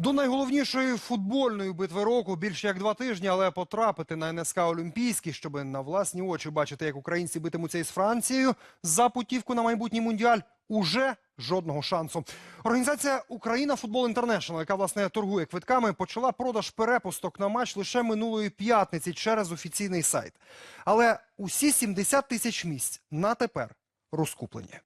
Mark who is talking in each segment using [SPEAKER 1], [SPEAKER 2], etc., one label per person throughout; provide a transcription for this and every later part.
[SPEAKER 1] До найголовнішої футбольної битви року більше як два тижні, але потрапити на НСК Олімпійський, щоб на власні очі бачити, як українці битимуться із Францією за путівку на майбутній мундіаль, уже жодного шансу. Організація Україна Футбол Інтернешнл, яка власне торгує квитками, почала продаж перепусток на матч лише минулої п'ятниці через офіційний сайт. Але усі 70 тисяч місць на тепер розкуплені.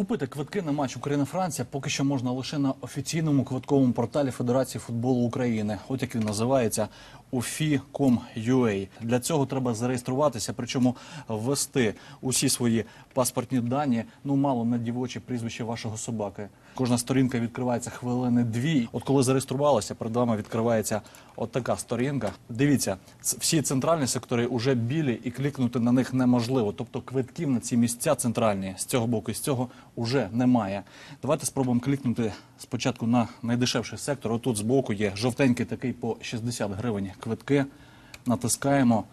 [SPEAKER 2] Купити квитки на матч Україна-Франція поки що можна лише на офіційному квитковому порталі Федерації футболу України, от як він називається ufi.com.ua. Для цього треба зареєструватися, причому ввести усі свої паспортні дані, ну мало не дівочі прізвище вашого собаки. Кожна сторінка відкривається хвилини дві. От коли зареєструвалися, перед вами відкривається от така сторінка. Дивіться, всі центральні сектори вже білі і клікнути на них неможливо. Тобто квитків на ці місця центральні з цього боку і з цього вже немає. Давайте спробуємо клікнути спочатку на найдешевший сектор. Отут збоку є жовтенький такий по 60 гривень квитки. Натискаємо.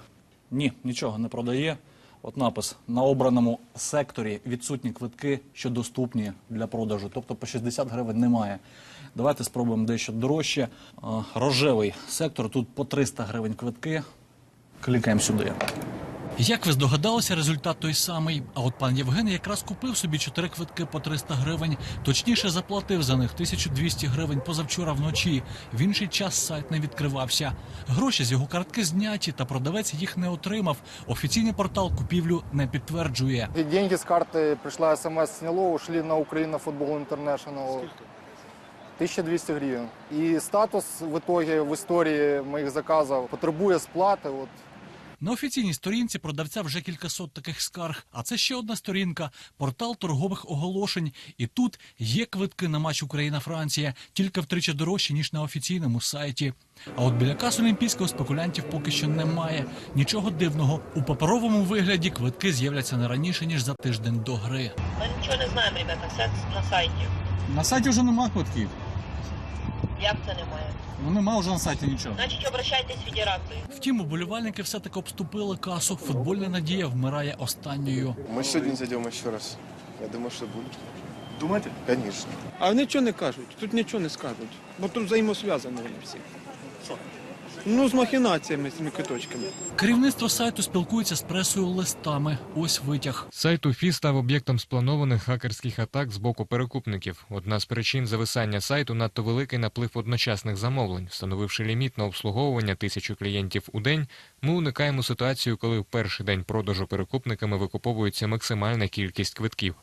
[SPEAKER 2] Ні, нічого не продає. От напис на обраному секторі відсутні квитки, що доступні для продажу. Тобто по 60 гривень немає. Давайте спробуємо дещо дорожче. Рожевий сектор. Тут по 300 гривень квитки. Клікаємо сюди.
[SPEAKER 3] Як ви здогадалися, результат той самий. А от пан Євген якраз купив собі чотири квитки по 300 гривень. Точніше заплатив за них 1200 гривень позавчора вночі. В інший час сайт не відкривався. Гроші з його картки зняті, та продавець їх не отримав. Офіційний портал купівлю не підтверджує.
[SPEAKER 4] Деньги с карты пришла смс сняло, ушли на Украина Футбол Интернешнл. 1200 гривен. И статус в итоге в истории моих заказов потребує сплати. От
[SPEAKER 3] На офіційній сторінці продавця вже кількасот таких скарг. А це ще одна сторінка портал торгових оголошень. І тут є квитки на матч Україна-Франція, тільки втричі дорожчі ніж на офіційному сайті. А от біля кас Олімпійського спекулянтів поки що немає. Нічого дивного. У паперовому вигляді квитки з'являться не раніше ніж за тиждень до гри.
[SPEAKER 5] Ми нічого не знаємо, ребята, все на сайті.
[SPEAKER 2] На сайті вже нема квитків.
[SPEAKER 5] Як це немає?
[SPEAKER 2] Ну нема вже на сайті нічого.
[SPEAKER 5] Значить, обращайтесь в федерацію.
[SPEAKER 3] Втім, уболівальники все таки обступили касу. Футбольна надія вмирає останньою.
[SPEAKER 6] Ми сьогодні зайдемо ще раз. Я думаю, що буде.
[SPEAKER 7] Думаєте?
[SPEAKER 6] Звісно.
[SPEAKER 7] А нічого не кажуть, тут нічого не скажуть, бо тут взаємосв'язані вони всі. Ну, з махінаціями, з цими квиточками.
[SPEAKER 3] Керівництво сайту спілкується з пресою листами. Ось витяг.
[SPEAKER 8] Сайт УФІ став об'єктом спланованих хакерських атак з боку перекупників. Одна з причин зависання сайту надто великий наплив одночасних замовлень. Встановивши ліміт на обслуговування тисячу клієнтів у день, ми уникаємо ситуацію, коли в перший день продажу перекупниками викуповується максимальна кількість квитків.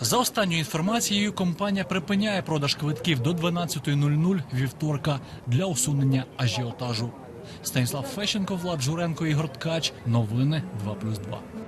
[SPEAKER 3] За останньою інформацією, компанія припиняє продаж квитків до 12.00 вівторка для усунення ажіотажу. Станіслав Фещенко, Влад Журенко, Ігор Ткач. Новини 2+,2.